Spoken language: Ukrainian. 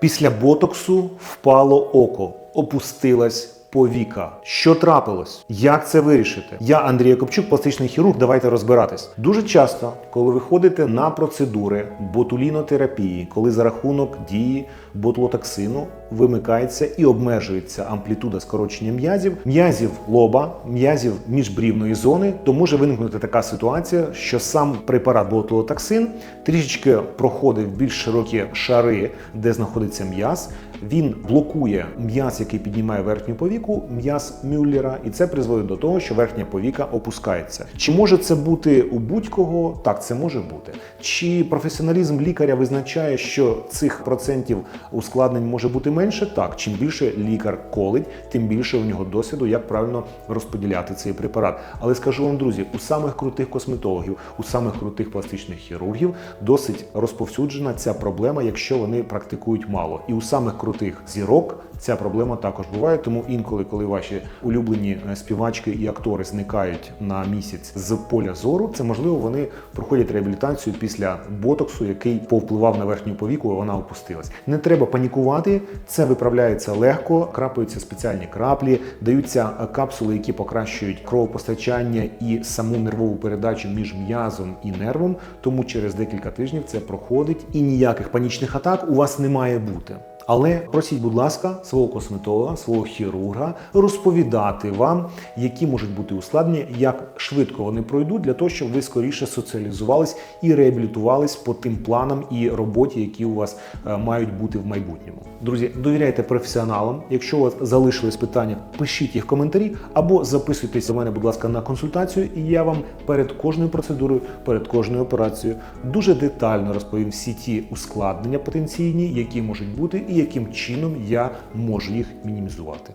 Після ботоксу впало око, опустилась повіка. Що трапилось? Як це вирішити? Я Андрій Копчук, пластичний хірург. Давайте розбиратись. Дуже часто, коли ви ходите на процедури ботулінотерапії, коли за рахунок дії ботулотоксину вимикається і обмежується амплітуда скорочення м'язів, м'язів лоба, м'язів міжбрівної зони, то може виникнути така ситуація, що сам препарат ботулотоксин трішечки проходить в більш широкі шари, де знаходиться м'яз. Він блокує м'яз, який піднімає верхню повіку, м'яз Мюллера, і це призводить до того, що верхня повіка опускається. Чи може це бути у будь-кого? Так, це може бути. Чи професіоналізм лікаря визначає, що цих процентів ускладнень може бути менше? Так, чим більше лікар колить, тим більше у нього досвіду, як правильно розподіляти цей препарат. Але скажу вам, друзі, у самих крутих косметологів, у самих крутих пластичних хірургів досить розповсюджена ця проблема, якщо вони практикують мало. І у самих крутих зірок ця проблема також буває. Тому інколи, коли ваші улюблені е, співачки і актори зникають на місяць з поля зору, це можливо вони проходять реабілітацію після ботоксу, який повпливав на верхню повіку, і вона опустилась. Не треба панікувати, це виправляється легко, крапаються спеціальні краплі, даються е, капсули, які покращують кровопостачання і саму нервову передачу між м'язом і нервом. Тому через декілька тижнів це проходить, і ніяких панічних атак у вас не має бути. Але просіть, будь ласка, свого косметолога, свого хірурга розповідати вам, які можуть бути ускладнення, як швидко вони пройдуть, для того, щоб ви скоріше соціалізувались і реабілітувались по тим планам і роботі, які у вас е, мають бути в майбутньому. Друзі, довіряйте професіоналам. Якщо у вас залишились питання, пишіть їх в коментарі або записуйтесь до мене, будь ласка, на консультацію, і я вам перед кожною процедурою, перед кожною операцією дуже детально розповім всі ті ускладнення потенційні, які можуть бути, яким чином я можу їх мінімізувати.